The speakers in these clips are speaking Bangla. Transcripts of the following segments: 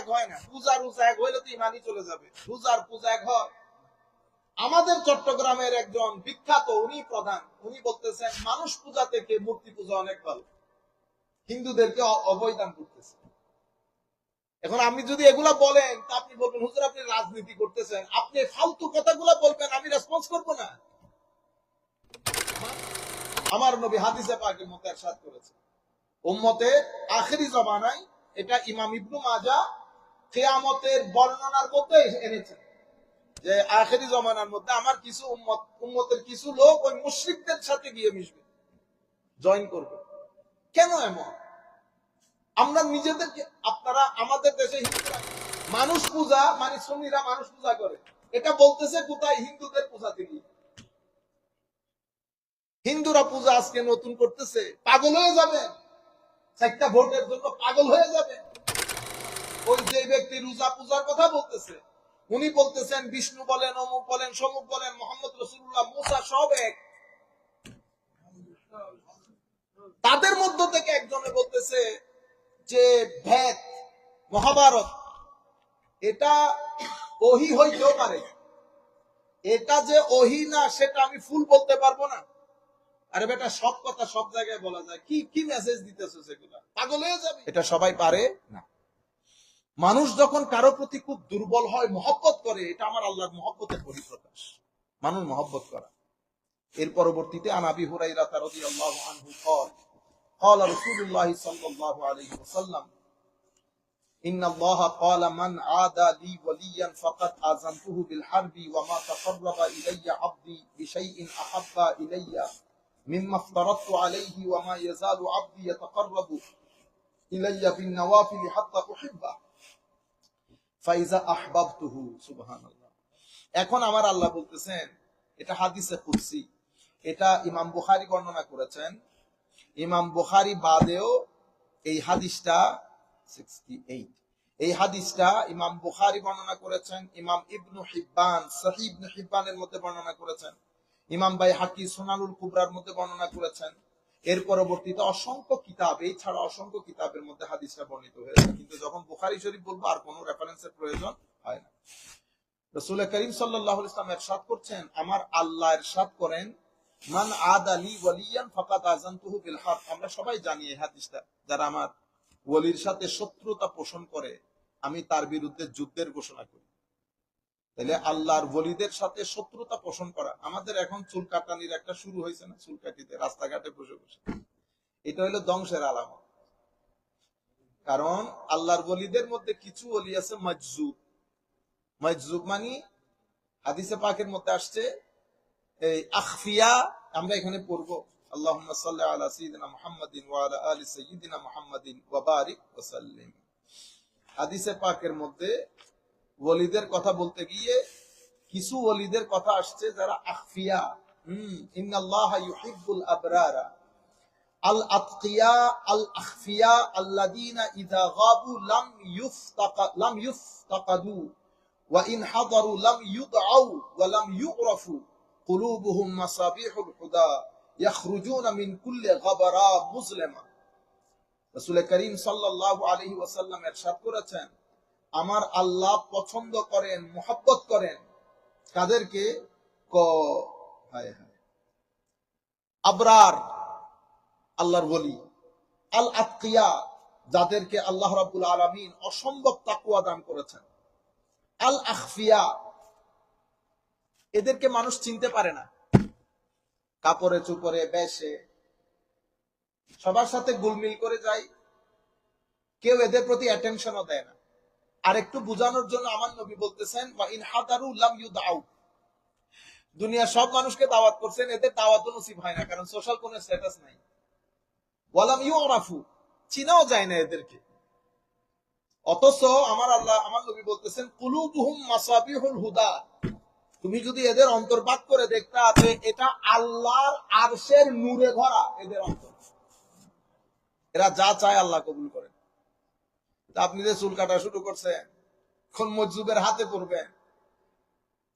এক হয় না। পূজা রোজা এক হইলে তো ইমানই চলে যাবে। রোজার পূজা এক হয়। আমাদের চট্টগ্রামের একজন বিখ্যাত, উনি প্রধান। উনি বলতেছেন, মানুষ পূজা থেকে মূর্তি পূজা অনেক ভালো। হিন্দুদেরকে অবৈধান করতেছে। এখন আপনি যদি এগুলা বলেন, তা আপনি বলবেন, হুজুর, আপনি রাজনীতি করতেছেন। আপনি ফালতু কথাগুলা বলবেন, আমি রেসপন্স করব না। আমার নবী হাদিসে পাকের মতো একসাথ করেছে উম্মতে আখেরি জমানায় এটা ইমাম ইবনু মাজা কেয়ামতের বর্ণনার মধ্যে এনেছেন যে আখেরি জমানার মধ্যে আমার কিছু উম্মত, উম্মতের কিছু লোক ওই মুশরিকদের সাথে গিয়ে মিশবে জয়েন করবে। কেন এমন? আমরা নিজেদেরকে, আপনারা আমাদের দেশে হিন্দুরা, মানুষ পূজা মানে সুন্নিরা মানুষ পূজা করে, এটা বলতেছে কোথায়? হিন্দুদের পূজা থেকে। হিন্দুরা পূজা আজকে নতুন করতেছে, পাগল হয়ে যাবে। চারটা ভোটের জন্য পাগল হয়ে যাবে। ওই যে ব্যক্তি রোজা পূজার কথা বলতেছে, উনি বলতেছেন, বিষ্ণু বলেন, অমুক বলেন সমুক বলেন, মোহাম্মদ রসুল্লাহ মুসা সব এক। তাদের মধ্য থেকে একজনে বলতেছে যে, ভেদ, মহাভারত, এটা ওহি হইতেও পারে। এটা যে ওহি না, সেটা আমি ফুল বলতে পারব না। আরে বেটা, সব কথা সব জায়গায় বলা যায়। কি কি মেসেজ দিতেছো সেগুলা? পাগল হয়ে যাবে। এটা সবাই পারে না। মানুষ যখন কারো প্রতি খুব দুর্বল হয় মহব্বত করে এটা আমার আল্লাহর মহব্বতের পরিপ্রকাশ মানুষ মহব্বত করা এর পরবর্তীতে আনাবি হুরাইরা রাদিয়াল্লাহু আনহু قال قال رسول الله صلى الله عليه وسلم إن الله قال من عادى لي وليا فقد آذنته بالحرب وما تقرب إلي عبدي بشيء أحب إلي مما افترضت عليه وما يزال عبدي يتقرب إلي بالنوافل حتى أحبه ফাইজা আহবাবতুহু, সুবহানাল্লাহ। এখন আমার আল্লাহ বলতেছেন, এটা হাদিসে কুদসি। এটা ইমাম বুখারী বর্ণনা করেছেন। ইমাম বুখারী বাদেও এই হাদিসটা 68 এই হাদিসটা ইমাম বুখারী বর্ণনা করেছেন, ইমাম ইবনু হিব্বান ইবনু হিব্বানের মধ্যে বর্ণনা করেছেন। ইমাম বাই হাকি সোনালুল কুবরার মধ্যে বর্ণনা করেছেন। এর পরবর্তীতে অসংখ্য কিতাব এই ছাড়া অসংখ্য কিতাবের মধ্যে হাদিসটা বর্ণিত হয়েছে। কিন্তু যখন বুখারি শরীফ বলব, আর কোনো রেফারেন্সের প্রয়োজন হয় না। রসুল করিম সাল্লাহ ইসলাম এরশাদ করছেন, আমার আল্লাহ এরশাদ করেন, মান আদ আলী ওয়ালিয়ান ফাকাত আজানতুহু বিল আমরা সবাই জানি এই হাদিসটা, যারা আমার ওলির সাথে শত্রুতা পোষণ করে, আমি তার বিরুদ্ধে যুদ্ধের ঘোষণা করি। তাহলে আল্লাহর ওলিদের সাথে শত্রুতা পোষণ করা। আমাদের এখন চুল কাটানির একটা শুরু হয়েছে না চুল কাটিতে রাস্তাঘাটে বসে বসে। এটা হলো ধ্বংসের আলামত। কারণ আল্লাহর ওলিদের মধ্যে কিছু ওলি আছে মজজুব মজজুব মানে হাদিসে পাকের মধ্যে আসছে, এই আখফিয়া আমরা এখানে পড়ব। আল্লাহুম্মা সাল্লি আলা সাইয়্যিদিনা মুহাম্মাদিন ওয়া আলা আলি সাইয়্যিদিনা মুহাম্মাদিন ওয়া বারিক ওয়া সাল্লিম। হাদিসে পাকের মধ্যে ওলিদের কথা বলতে গিয়ে কিছু ওলিদের কথা আসছে যারা আখফিয়া হুম ইন্নাল্লাহা ইউহিব্বুল আবরারা আল আতকিয়া আল আখফিয়া আল্লাযীনা ইযা গাবু লাম ইউফতাকা লাম ইউফতাকাদু ওয়া ইন হাদারু লাম ইউদআউ ওয়া লাম ইউরাফু قلوبهم مصابيح الهدى يخرجون من كل غبراء مظلمة রাসূল করিম সাল্লাল্লাহু আলাইহি ওয়াসাল্লাম ইরশাদ করেছেন আমার আল্লাহ পছন্দ করেন, মোহাব্বত করেন কাদেরকে ক, হায় আবরার, আল্লাহর বলি। আল আতকিয়া, যাদেরকে আল্লাহ রাব্বুল আলামিন অসম্ভব তাকওয়া দান করেছেন। আল আখফিয়া, এদেরকে মানুষ চিনতে পারে না। কাপড়ে, চুপড়ে, বেশে। সবার সাথে গুলমিল করে যায়। কেউ এদের প্রতি অ্যাটেনশনও দেয় না। আর একটু বোঝানোর জন্য আমার নবী বলতেছেন ইন হাদারু লাম ইউদাউ। দুনিয়া সব মানুষকে দাওয়াত করছেন, এদের দাওয়াত নসিব হয় না, কারণ সোশ্যাল কোনো স্ট্যাটাস নাই। ওয়ালাম ইউরাফু, চিনাও যায় না এদেরকে। অথচ আমার আল্লাহ, আমার নবী বলতেছেন, কুলুবুহুম মাসাবিহুল হুদা। তুমি যদি এদের অন্তর্বাদ করে দেখতে আছে এটা আল্লাহর আরশের নূরে ভরা এদের অন্তর। এরা যা চায় আল্লাহ কবুল করেন। তা আপনি যে চুল কাটা শুরু করছেন, এখন মজুবের হাতে পড়বেন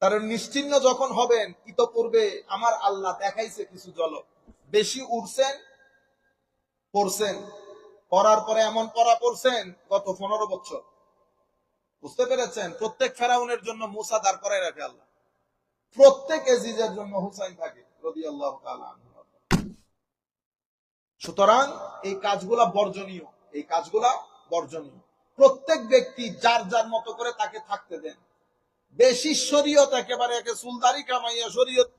তার নিশ্চিন্ন যখন হবেন, ইতপূর্বে আমার আল্লাহ দেখাইছে কিছু জল বেশি উঠছেন পড়ছেন। পড়ার পরে এমন পড়া পড়ছেন গত পনেরো বছর। বুঝতে পেরেছেন? প্রত্যেক ফেরাউনের জন্য মুসা দাঁড় করাই রাখে আল্লাহ। প্রত্যেক এজিজের জন্য হুসাইন থাকে রবি আল্লাহ সুতরাং এই কাজগুলা বর্জনীয়। এই কাজগুলা বর্জনীয়। প্রত্যেক ব্যক্তি যার যার মতো করে তাকে থাকতে দেন। বেশি শরীয়ত একেবারে একে সুলদারি কামাইয়া শরীয়ত।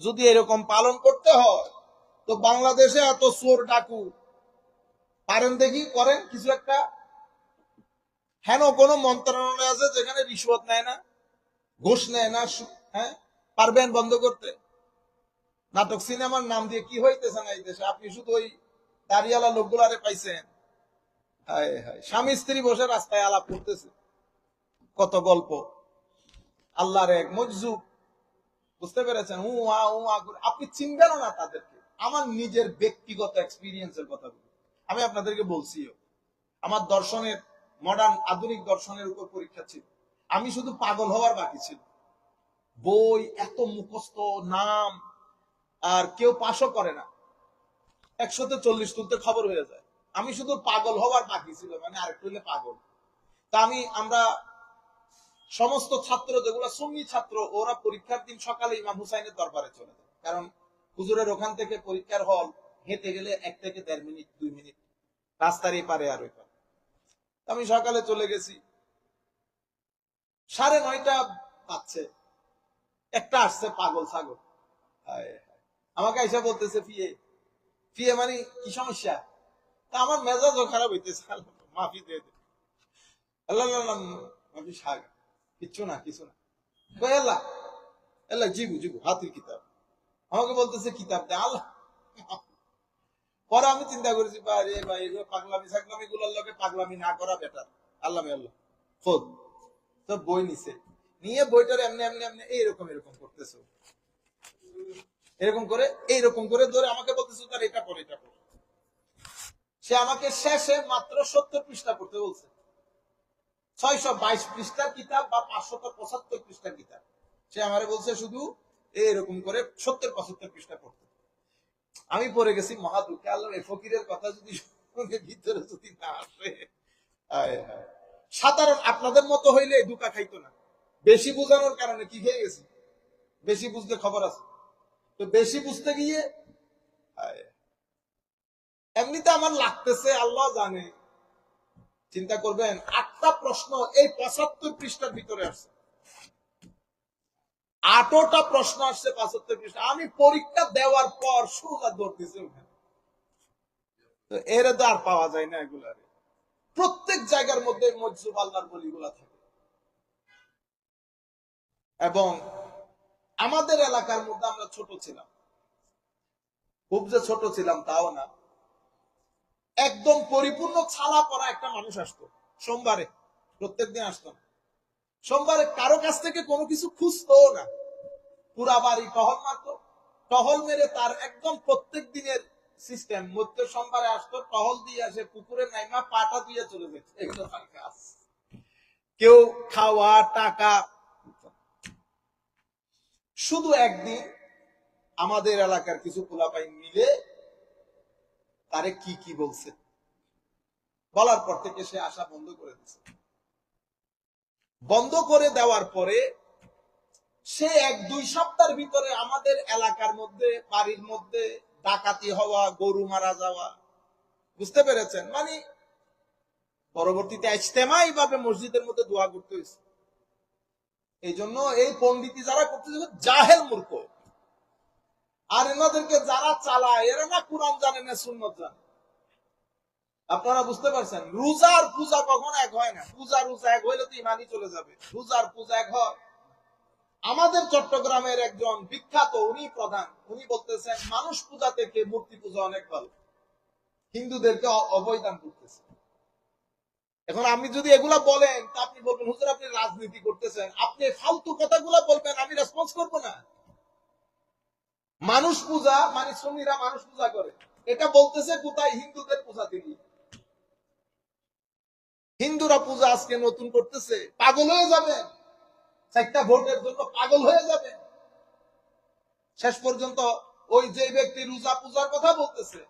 যদি এরকম পালন করতে হয়, তো বাংলাদেশে এত চোর ডাকু। পারেন দেখি, করেন কিছু একটা। হেন কোন মন্ত্রণালয় আছে যেখানে রিশ্বত নেয় না, ঘুষ নেয় না হ্যাঁ? পারবেন বন্ধ করতে। নাটক সিনেমার নাম দিয়ে কি হইতেছে না এই দেশে আপনি শুধু ওই দাঁড়িয়ালা লোকগুলারে পাইছেন। হায় হায়। স্বামী স্ত্রী বসে রাস্তায় আলাপ করতেছে। কত গল্প। আল্লাহর এক মজজুব বুঝতে পেরেছেন? উ, আ উ, আ আপনি চিনবেনও না তাদেরকে। আমার নিজের ব্যক্তিগত এক্সপিরিয়েন্সের কথা বলি। আমি আপনাদেরকে বলছিও, আমার দর্শনের মডার্ন আধুনিক দর্শনের উপর পরীক্ষা ছিল। আমি শুধু পাগল হওয়ার বাকি ছিল। বই, এত মুখস্থ, নাম, আর কেউ পাশও করে না। একশোতে চল্লিশ তুলতে খবর হয়ে যায়। আমি শুধু পাগল হওয়ার বাকি ছিল মানে আরেকটু হলে পাগল। তা আমি, আমরা সমস্ত ছাত্র, যেগুলো সুন্নি ছাত্র, ওরা পরীক্ষার দিন সকালে ইমাম হুসাইনের দরবারে চলে যায়। কারণ হুজুরের ওখান থেকে পরীক্ষার হল হেঁটে গেলে এক থেকে দেড় মিনিট, দুই মিনিট, রাস্তার পারে আর ওই পারে। আমি সকালে চলে গেছি। সাড়ে নয়টা পাচ্ছে একটা আসছে পাগল ছাগল। আমাকে এসে বলতেছে, ফিয়ে ফিয়ে মানে কি সমস্যা? আমার মেজাজও খারাপ হইতেছে মাফি দিয়ে দে আল্লাহ মাফি সাগ, কিচ্ছু না, কিছু না। জিবু জিবু, হাতির কিতাব। আমাকে বলতেছে, কিতাব দে, আল্লাহ। পরে আমি চিন্তা করেছি, ভাই ভাই পাগলামি সাগলামি গুলোর লোকে পাগলামি না করা বেটার আল্লাহ আল্লাহ। খোদ তো বই নিছে। নিয়ে বইটার এমনি এমনি এমনি এইরকম, এরকম করতেছে। এরকম করে, এইরকম করে ধরে আমাকে বলতেছে, তার এটা পড়ে এটা পড়ে। সে আমাকে শেষে মাত্র সত্তর পৃষ্ঠা পড়তে বলছে। ছয়শো বাইশ পৃষ্ঠার কিতাব বা পাঁচশত পঁচাত্তর পৃষ্ঠার কিতাব। সে আমারে বলছে শুধু এরকম করে সত্তর পঁচাত্তর পৃষ্ঠা পড়তে। আমি পড়ে গেছি মহা দুঃখে এই ফকিরের কথা যদি ভিতরে যদি না আসে। সাধারণ আপনাদের মতো হইলে দুকা খাইতো না। বেশি বোঝানোর কারণে কি খেয়ে গেছি? বেশি বুঝতে খবর আছে। তো বেশি বুঝতে গিয়ে। এমনিতে আমার লাগতেছে, আল্লাহ জানে। চিন্তা করবেন, আটটা প্রশ্ন এই পঁচাত্তর পৃষ্ঠার ভিতরে আসছে। আটোটা প্রশ্ন আসছে পঁচাত্তর পৃষ্ঠা। আমি পরীক্ষা দেওয়ার পর ওখানে। তো এর তো আর পাওয়া যায় না এগুলারে প্রত্যেক জায়গার মধ্যে মজুব আল্লাহর বলিগুলা থাকে। এবং আমাদের এলাকার মধ্যে আমরা ছোট ছিলাম। খুব যে ছোট ছিলাম তাও না। একদম পরিপূর্ণ ছালা পরা একটা মানুষ আসতো। সোমবারে প্রত্যেকদিন আসতো। না। সোমবারে কারও কাছ থেকে কোনো কিছু খুঁজতো না। পুরা বাড়ি টহল মারতো। টহল মেরে তার একদম প্রত্যেক দিনের সিস্টেম মধ্য সোমবারে আসতো, টহল দিয়ে আসে, পুকুরে নাইমা পাটা দিয়ে চলে যেত। কেউ খাওয়া, টাকা। শুধু একদিন আমাদের এলাকার কিছু পোলাপাই মিলে তারে কি কি বলছে? বলার পর থেকে সে আসা বন্ধ করে দিচ্ছে বন্ধ করে দেওয়ার পরে সে এক দুই সপ্তাহের ভিতরে আমাদের এলাকার মধ্যে, বাড়ির মধ্যে ডাকাতি হওয়া, গরু মারা যাওয়া, বুঝতে পেরেছেন? মানে পরবর্তীতে ইজতেমাই ভাবে মসজিদের মধ্যে দোয়া করতে হয়েছে। এই জন্য এই পণ্ডিতি যারা করতেছে, জাহেল মূর্খ। আর এনাদেরকে যারা চালায়, এরা না কোরআন জানে না সুন্নত জানে। আপনারা বুঝতে পারছেন? রোজার পূজা কখন এক হয় না? পূজা রোজা এক হইলে তো ইমানই চলে যাবে। রোজার পূজা এক হয়। আমাদের চট্টগ্রামের একজন বিখ্যাত, উনি প্রধান। উনি বলতেছেন, মানুষ পূজা থেকে মূর্তি পূজা অনেক ভালো। হিন্দুদেরকে অবৈধান করতেছে এখন আপনি যদি এগুলা বলেন, তা আপনি বলবেন, হুজুর, আপনি রাজনীতি করতেছেন। আপনি ফালতু কথাগুলা বলবেন, আমি রেসপন্স করব না। মানুষ পূজা মানে সুন্নিরা মানুষ পূজা করে। এটা বলতেছে কোথায়? হিন্দুদের পূজা থেকে হিন্দুরা পূজা আজকে নতুন করতেছে। পাগল হয়ে যাবে চারটা ভোটের জন্য পাগল হয়ে যাবে শেষ পর্যন্ত ওই যে ব্যক্তি রোজা পূজার কথা বলতেছে,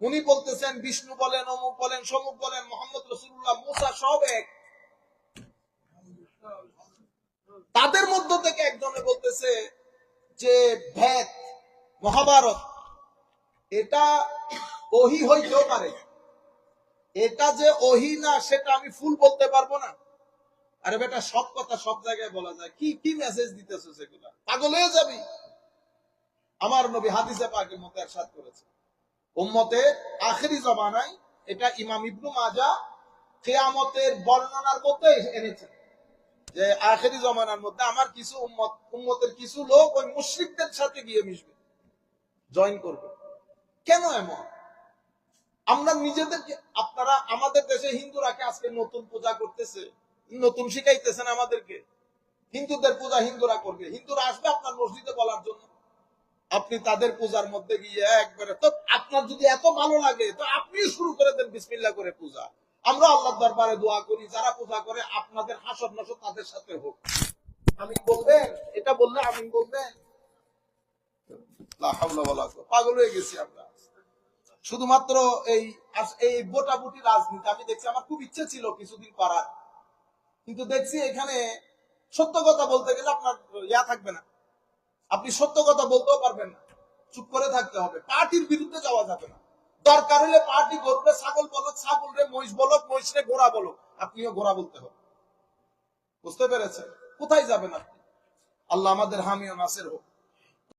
উনি বলতেছেন, বিষ্ণু বলেন, অমুক বলেন, সমুক বলেন, মোহাম্মদ রসুল্লাহ মুসা সব এক। তাদের মধ্য থেকে একজনে বলতেছে যে, ভেদ মহাভারত। এটা ওহি হইতেও পারে। এটা যে ওহি না, সেটা আমি ফুল বলতে পারব না। আরে বেটা, সব কথা সব জায়গায় বলা যায়। কি কি মেসেজ দিতেছো সেগুলা? পাগল হয়ে যাবি। আমার নবী হাদিসে পাকের মতো একসাথ করেছে। উম্মতে আখেরি জমানায় এটা ইমাম ইবনু মাজা কেয়ামতের বর্ণনার মধ্যে এনেছে। যে আখেরি জমানার মধ্যে আমার কিছু উম্মত, উম্মতের কিছু লোক ওই মুশরিকদের সাথে গিয়ে মিশবে। জয়েন করবে। কেন এমন? আমরা নিজেদেরকে, আপনারা আমাদের দেশে হিন্দুরাকে আজকে নতুন পূজা করতেছে, নতুন শিখাইতেছেন আমাদেরকে। হিন্দুদের পূজা হিন্দুরা করবে। হিন্দুরা আসবে আপনার মসজিদে বলার জন্য। আপনি তাদের পূজার মধ্যে গিয়ে একবারে, তো আপনার যদি এত ভালো লাগে, তো আপনি শুরু করে দেন বিসমিল্লা করে পূজা। আমরা আল্লাহ দরবারে দোয়া করি, যারা পূজা করে, আপনাদের হাসর নসর তাদের সাথে হোক। আমি বলবেন? এটা বললে আমি বলবেন? পাগল হয়ে গেছি আমরা। শুধুমাত্র এই এই বোটাবুটি রাজনীতি, আমি দেখছি আমার খুব ইচ্ছে ছিল কিছুদিন করার। কিন্তু দেখছি এখানে সত্য কথা বলতে গেলে আপনার ইয়া থাকবে না। আপনি সত্য কথা বলতেও পারবেন না। চুপ করে থাকতে হবে। পার্টির বিরুদ্ধে যাওয়া যাবে না। দরকার হলে পার্টি গরুরে ছাগল বলক, ছাগল রে, মহিষ বলক, মহিষ রে, ঘোড়া বলক, আপনিও ঘোড়া বলতে হবে। বুঝতে পেরেছেন? কোথায় যাবেন আপনি? আল্লাহ আমাদের হামিও নাসের হোক।